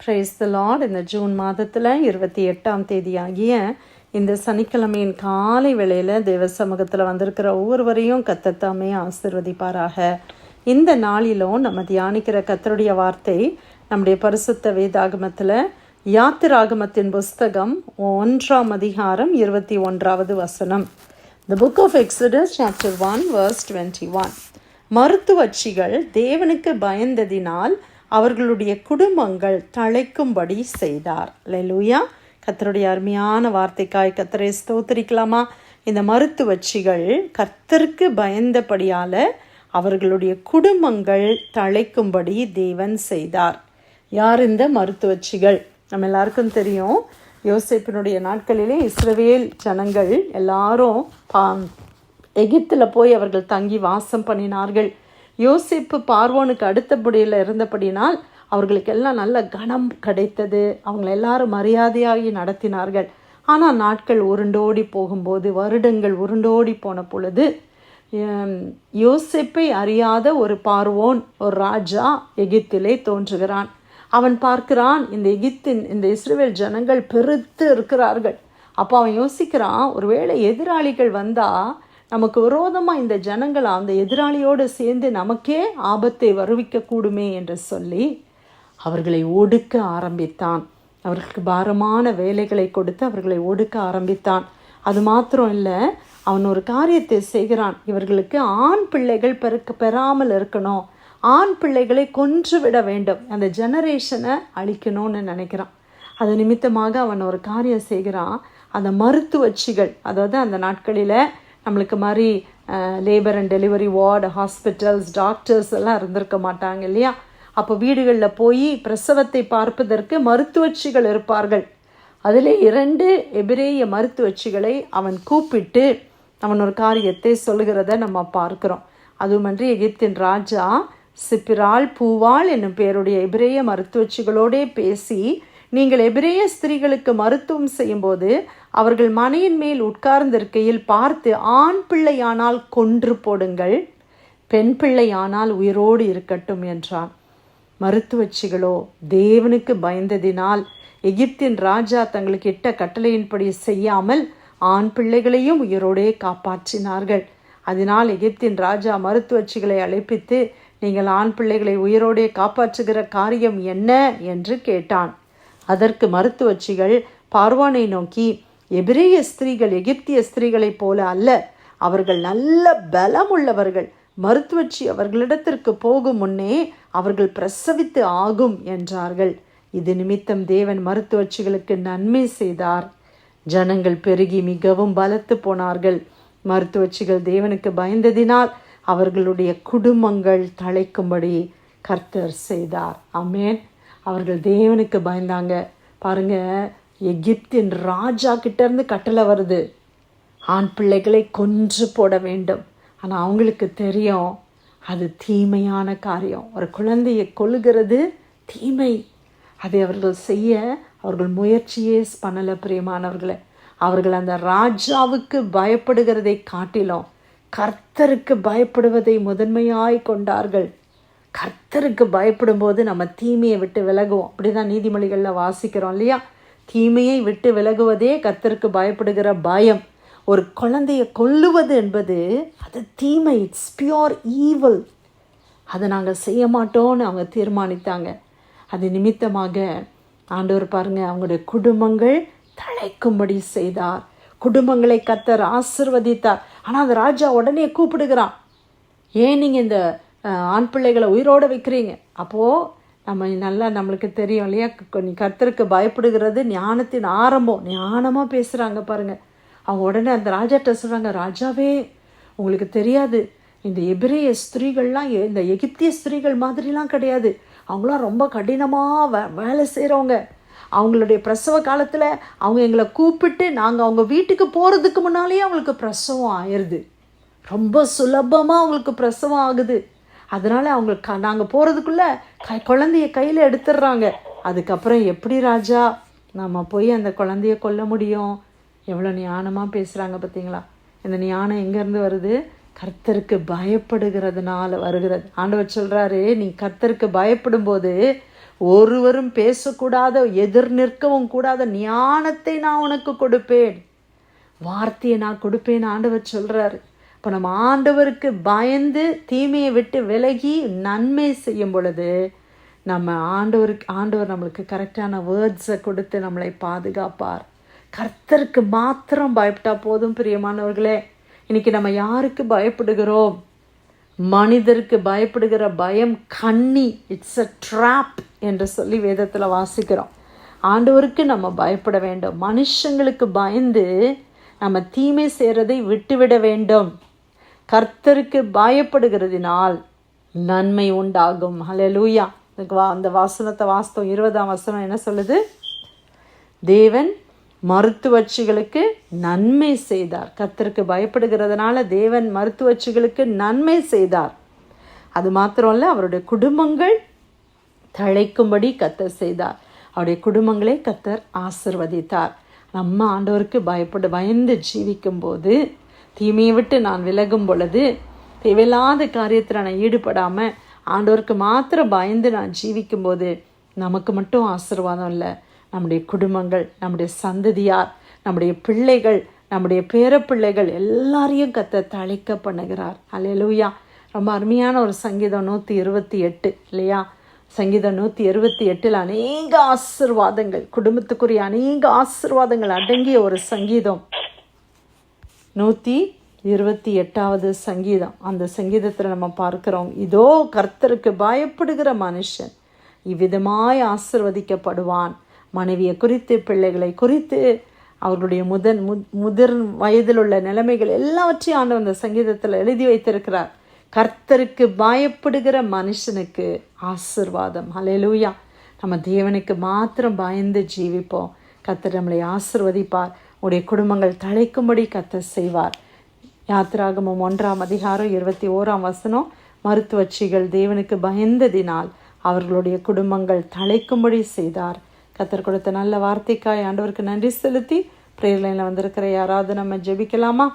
Price the lord இந்த June மாதத்தில் இருபத்தி எட்டாம் தேதி ஆகிய இந்த சனிக்கிழமையின் காலை வேளையில் தேவ சமூகத்தில் வந்திருக்கிற ஒவ்வொருவரையும் கத்தத்தாமே ஆசிர்வதிப்பாராக. இந்த நாளிலும் நம்ம தியானிக்கிற கத்தருடைய வார்த்தை நம்முடைய பரிசுத்த வேதாகமத்தில் யாத்திராகமத்தின் புஸ்தகம் ஒன்றாம் அதிகாரம் இருபத்தி ஒன்றாவது வசனம். The book of Exodus chapter one verse twenty one மருத்துவச்சிகள் தேவனுக்கு பயந்ததினால் அவர்களுடைய குடும்பங்கள் தழைக்கும்படி செய்தார். லெலுயா கத்தருடைய அருமையான வார்த்தைக்காய் கத்தரை ஸ்தோத்தரிக்கலாமா? இந்த மருத்துவச்சிகள் கர்த்தருக்கு பயந்தபடியால் அவர்களுடைய குடும்பங்கள் தழைக்கும்படி தேவன் செய்தார். யார் இந்த மருத்துவச்சிகள்? நம்ம எல்லாருக்கும் தெரியும். யோசிப்பினுடைய நாட்களிலே இஸ்ரவேல் ஜனங்கள் எல்லாரும் பா எகிப்தில் போய் அவர்கள் தங்கி வாசம் பண்ணினார்கள். யோசிப்பு பார்வோனுக்கு அடுத்தபடியில் இருந்தபடினால் அவர்களுக்கெல்லாம் நல்ல கனம் கிடைத்தது. அவங்கள எல்லாரும் மரியாதையாகி நடத்தினார்கள். ஆனால் நாட்கள் உருண்டோடி போகும்போது வருடங்கள் உருண்டோடி போன பொழுது யோசிப்பை அறியாத ஒரு பார்வோன் ஒரு ராஜா எகிப்திலே தோன்றுகிறான். அவன் பார்க்கிறான் இந்த எகிப்தின் இந்த இஸ்ரேல் ஜனங்கள் பெருத்து இருக்கிறார்கள். அப்போ அவன் யோசிக்கிறான் ஒருவேளை எதிராளிகள் வந்தால் நமக்கு விரோதமாக இந்த ஜனங்கள் அந்த எதிராளியோடு சேர்ந்து நமக்கே ஆபத்தை வருவிக்கக்கூடுமே என்று சொல்லி அவர்களை ஒடுக்க ஆரம்பித்தான். அவர்களுக்கு பாரமான வேலைகளை கொடுத்து அவர்களை ஒடுக்க ஆரம்பித்தான். அது மாத்திரம் இல்லை அவன் ஒரு காரியத்தை செய்கிறான். இவர்களுக்கு ஆண் பிள்ளைகள் பெருக்க பெறாமல் இருக்கணும். ஆண் பிள்ளைகளை கொன்று விட வேண்டும். அந்த ஜெனரேஷனை அழிக்கணும்னு நினைக்கிறான். அது நிமித்தமாக அவன் ஒரு காரியம் செய்கிறான். அந்த மருத்துவச்சிகள் அதாவது அந்த நாட்களில் நம்மளுக்கு மாதிரி labour and delivery ward hospitals doctors எல்லாம் இருந்திருக்க மாட்டாங்க இல்லையா? அப்போ வீடுகளில் போய் பிரசவத்தை பார்ப்பதற்கு மருத்துவச்சிகள் இருப்பார்கள். அதில் இரண்டு எபிரேய மருத்துவச்சிகளை அவன் கூப்பிட்டு அவன் ஒரு காரியத்தை சொல்லுகிறத நம்ம பார்க்குறோம். அதுமன்றி எகிப்தின் ராஜா சிப்பிரால் பூவாள் என்னும் பேருடைய எபிரேய மருத்துவச்சிகளோடே பேசி நீங்கள் எபிரேய ஸ்திரீகளுக்கு மருத்துவம் செய்யும்போது அவர்கள் மனையின் மேல் உட்கார்ந்திருக்கையில் பார்த்து ஆண் பிள்ளையானால் கொன்று போடுங்கள் பெண் பிள்ளையானால் உயிரோடு இருக்கட்டும் என்றான். மருத்துவச்சிகளோ தேவனுக்கு பயந்ததினால் எகிப்தின் ராஜா தங்களுக்கு இட்ட கட்டளையின்படி செய்யாமல் ஆண் பிள்ளைகளையும் உயிரோடே காப்பாற்றினார்கள். அதனால் எகிப்தின் ராஜா மருத்துவச்சிகளை அழைப்பித்து நீங்கள் ஆண் பிள்ளைகளை உயிரோடே காப்பாற்றுகிற காரியம் என்ன? என்று கேட்டான். அதற்கு மருத்துவச்சிகள் பார்வானை நோக்கி எபிரேய ஸ்திரீகள் எகிப்திய ஸ்திரீகளைப் போல அல்ல. அவர்கள் நல்ல பலம் உள்ளவர்கள் மருத்துவச்சி அவர்களிடத்திற்கு போகும் முன்னே அவர்கள் பிரசவித்து ஆகும் என்றார்கள். இது நிமித்தம் தேவன் மருத்துவச்சிகளுக்கு நன்மை செய்தார். ஜனங்கள் பெருகி மிகவும் பலத்து போனார்கள். மருத்துவச்சிகள் தேவனுக்கு பயந்ததினால் அவர்களுடைய குடும்பங்கள் தழைக்கும்படி கர்த்தர் செய்தார். அமேன் அவர்கள் தேவனுக்கு பயந்தாங்க. பாருங்க எகிப்தின் ராஜா கிட்டேருந்து கட்டளை வருது. ஆண் பிள்ளைகளை கொன்று போட வேண்டும். ஆனால் அவங்களுக்கு தெரியும் அது தீமையான காரியம். ஒரு குழந்தையை கொள்கிறது தீமை. அதை அவர்கள் செய்ய அவர்கள் முயற்சியே பண்ணலை பிரியமானவர்களை. அவர்கள் அந்த ராஜாவுக்கு பயப்படுகிறதை காட்டிலும் கர்த்தருக்கு பயப்படுவதை முதன்மையாய் கொண்டார்கள். கர்த்தருக்கு பயப்படும்போது நம்ம தீமையை விட்டு விலகுவோம். அப்படிதான் நீதிமொழிகளில் வாசிக்கிறோம் இல்லையா? தீமையை விட்டு விலகுவதே கர்த்தருக்கு பயப்படுகிற பயம். ஒரு குழந்தையை கொல்லுவது என்பது அது தீமை. இட்ஸ் பியோர் ஈவல் அதை நாங்கள் செய்ய மாட்டோம்னு அவங்க தீர்மானித்தாங்க. அது நிமித்தமாக ஆண்டவர் பாருங்க அவங்களுடைய குடும்பங்கள் தழைக்கும்படி செய்தார். குடும்பங்களை கத்தர் ஆசிர்வதித்தார். ஆனால் அந்த ராஜா உடனே கூப்பிடுகிறான். ஏன் நீங்கள் இந்த ஆண் பிள்ளைகளை உயிரோடு வைக்கிறீங்க. அப்போது நம்ம நல்லா நம்மளுக்கு தெரியும் இல்லையா? நீ கர்த்தருக்கு பயப்படுகிறது ஞானத்தின் ஆரம்பம். ஞானமாக பேசுகிறாங்க பாருங்கள் அவங்க உடனே அந்த ராஜாட்ட சொல்கிறாங்க ராஜாவே உங்களுக்கு தெரியாது. இந்த எபிரேய ஸ்திரீகள்லாம் எ- இந்த எகிப்திய ஸ்திரீகள் மாதிரிலாம் கிடையாது. அவங்களாம் ரொம்ப கடினமாக வே வேலை செய்கிறவங்க அவங்களுடைய பிரசவ காலத்தில் அவங்க எங்களை கூப்பிட்டு நாங்கள் அவங்க வீட்டுக்கு போகிறதுக்கு முன்னாலேயே அவங்களுக்கு பிரசவம் ஆயிடுது ரொம்ப சுலபமாக அவங்களுக்கு பிரசவம் ஆகுது. அதனால் அவங்களுக்கு நாங்கள் போகிறதுக்குள்ளே க குழந்தைய கையில் எடுத்துடுறாங்க. அதுக்கப்புறம் எப்படி ராஜா நம்ம போய் அந்த குழந்தைய கொல்ல முடியும்? எவ்வளோ ஞானமாக பேசுகிறாங்க பார்த்தீங்களா இந்த ஞானம் எங்கேருந்து வருது? கர்த்தருக்கு பயப்படுகிறதுனால வருகிறது. ஆண்டவர் சொல்கிறாரு நீ கர்த்தருக்கு பயப்படும்போது ஒருவரும் பேசக்கூடாத எதிர் நிற்கவும் கூடாத ஞானத்தை நான் உனக்கு கொடுப்பேன். வார்த்தையை நான் கொடுப்பேன் ஆண்டவர் சொல்கிறாரு இப்போ நம்ம ஆண்டவருக்கு பயந்து தீமையை விட்டு விலகி நன்மை செய்யும் பொழுது நம்ம ஆண்டவருக்கு ஆண்டவர் நம்மளுக்கு கரெக்டான வேர்ட்ஸை கொடுத்து நம்மளை பாதுகாப்பார். கர்த்தருக்கு மாத்திரம் பயப்பட்டா போதும் பிரியமானவர்களே. இன்னைக்கு நம்ம யாருக்கு பயப்படுகிறோம்? மனிதருக்கு பயப்படுகிற பயம் கண்ணி இட்ஸ் அ ட்ராப் என்று சொல்லி வேதத்தில் வாசிக்கிறோம். ஆண்டவருக்கு நம்ம பயப்பட வேண்டும். மனுஷங்களுக்கு பயந்து நம்ம தீமை செய்கிறதை விட்டுவிட வேண்டும். கர்த்தருக்கு பயப்படுகிறதினால் நன்மை உண்டாகும். ஹalleluya அந்த வாசனத்தை வாஸ்தவம் இருபதாம் வசனம் என்ன சொல்லுது? தேவன் மருத்துவச்சிகளுக்கு நன்மை செய்தார். கர்த்தருக்கு பயப்படுகிறதுனால தேவன் மருத்துவச்சிகளுக்கு நன்மை செய்தார். அது மாத்திரம் இல்லை அவருடைய குடும்பங்கள் தழைக்கும்படி கத்தர் செய்தார். அவருடைய குடும்பங்களை கத்தர் ஆசிர்வதித்தார். நம்ம ஆண்டவருக்கு பயப்படு பயந்து ஜீவிக்கும் போது தீமையை விட்டு நான் விலகும் பொழுது தேவையில்லாத காரியத்தில் நான் ஈடுபடாமல் ஆண்டோருக்கு மாத்திரம் பயந்து நான் ஜீவிக்கும் போது நமக்கு மட்டும் ஆசீர்வாதம் இல்லை. நம்முடைய குடும்பங்கள் நம்முடைய சந்ததியார் நம்முடைய பிள்ளைகள் நம்முடைய பேரப்பிள்ளைகள் எல்லாரையும் கத்த தழைக்க பண்ணுகிறார். அலையலூயா ரொம்ப அருமையான ஒரு சங்கீதம் நூற்றி இருபத்தி எட்டு இல்லையா? சங்கீதம் நூற்றி இருபத்தி எட்டில் அநேக ஆசிர்வாதங்கள் குடும்பத்துக்குரிய அநேக ஆசிர்வாதங்கள் அடங்கிய ஒரு சங்கீதம். நூற்றி இருபத்தி எட்டாவது சங்கீதம். அந்த சங்கீதத்தில் நம்ம பார்க்குறோம் இதோ கர்த்தருக்கு பயப்படுகிற மனுஷன் இவ்விதமாய் ஆசிர்வதிக்கப்படுவான். மனைவியை குறித்து பிள்ளைகளை குறித்து அவர்களுடைய முதன் மு முதிர் வயதில் உள்ள நிலைமைகள் எல்லாவற்றையும் ஆண்டு அந்த சங்கீதத்தில் எழுதி வைத்திருக்கிறார். கர்த்தருக்கு பயப்படுகிற மனுஷனுக்கு ஆசிர்வாதம். அலையலூயா நம்ம தேவனுக்கு மாத்திரம் பயந்து ஜீவிப்போம். கர்த்தர் நம்மளை ஆசிர்வதிப்பார். உடைய குடும்பங்கள் தழைக்கும்படி கத்த செய்வார். யாத்திராகமம் ஒன்றாம் அதிகாரம் இருபத்தி ஓராம் வசனம் மருத்துவச்சிகள் தேவனுக்கு பயந்ததினால் அவர்களுடைய குடும்பங்கள் தழைக்கும்படி செய்தார். கத்தர் கொடுத்த நல்ல வார்த்தைக்காய் ஆண்டவருக்கு நன்றி செலுத்தி பிரேர்லைனில் வந்திருக்கிற யாராவது நம்ம ஜெபிக்கலாமா?